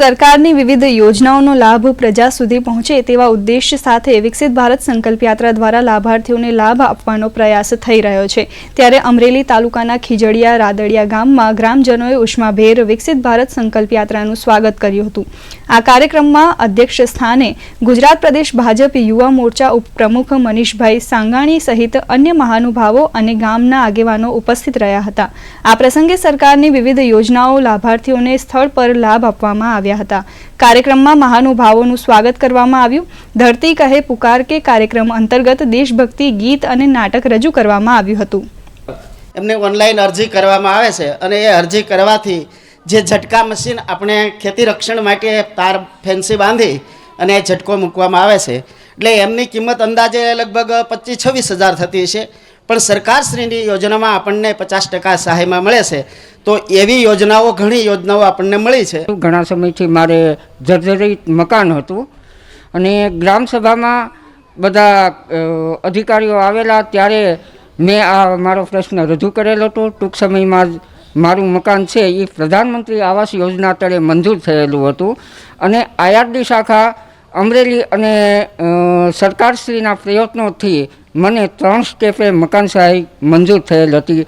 સરકારની વિવિધ યોજનાઓનો લાભ પ્રજા સુધી પહોંચે તેવા ઉદ્દેશ્ય સાથે વિકસિત ભારત સંકલ્પ યાત્રા દ્વારા લાભાર્થીઓને લાભ આપવાનો પ્રયાસ થઈ રહ્યો છે. ત્યારે અમરેલી તાલુકાના ખીજડીયા રાદડિયા ગામમાં ગ્રામજનોએ ઉષ્માભેર વિકસિત ભારત સંકલ્પ યાત્રાનું સ્વાગત કર્યું હતું. આ કાર્યક્રમમાં અધ્યક્ષ સ્થાને ગુજરાત પ્રદેશ ભાજપ યુવા મોરચા ઉપપ્રમુખ મનીષભાઈ સાંગાણી સહિત અન્ય મહાનુભાવો અને ગામના આગેવાનો ઉપસ્થિત રહ્યા હતા. આ પ્રસંગે સરકારની વિવિધ યોજનાઓ લાભાર્થીઓને સ્થળ પર લાભ આપવામાં આવ્યા હતા. કાર્યક્રમમાં મહાનુભાવોનું સ્વાગત કરવામાં આવ્યું. ધરતી કહે પુકાર કે કાર્યક્રમ અંતર્ગત દેશભક્તિ, ગીત અને નાટક રજૂ કરવામાં આવ્યું હતું. એમને ઓનલાઈન અરજી કરવામાં આવે છે અને એ અરજી કરવાથી જે ઝટકા મશીન આપણે ખેતી રક્ષણ માટે તાર ફેન્સી બાંધી અને એ ઝટકો મૂકવામાં આવે છે. એટલે એમની કિંમત અંદાજે લગભગ પચીસ છવ્વીસ હજાર થતી છે પણ સરકારશ્રીની યોજનામાં આપણને પચાસ ટકા સહાયમાં મળે છે. તો એવી યોજનાઓ, ઘણી યોજનાઓ આપણને મળી છે. ઘણા સમયથી મારે જર્જરિત મકાન હતું અને ગ્રામસભામાં બધા અધિકારીઓ આવેલા ત્યારે મેં આ મારો પ્રશ્ન રજૂ કરેલો હતો. ટૂંક સમયમાં જ મારું મકાન છે એ પ્રધાનમંત્રી આવાસ યોજના તળે મંજૂર થયેલું હતું. અને આયાતની શાખા અમરેલી અને સરકારશ્રીના પ્રયત્નોથી મને ત્રણ સ્ટેપે મકાન સહાય મંજૂર થયેલ હતી.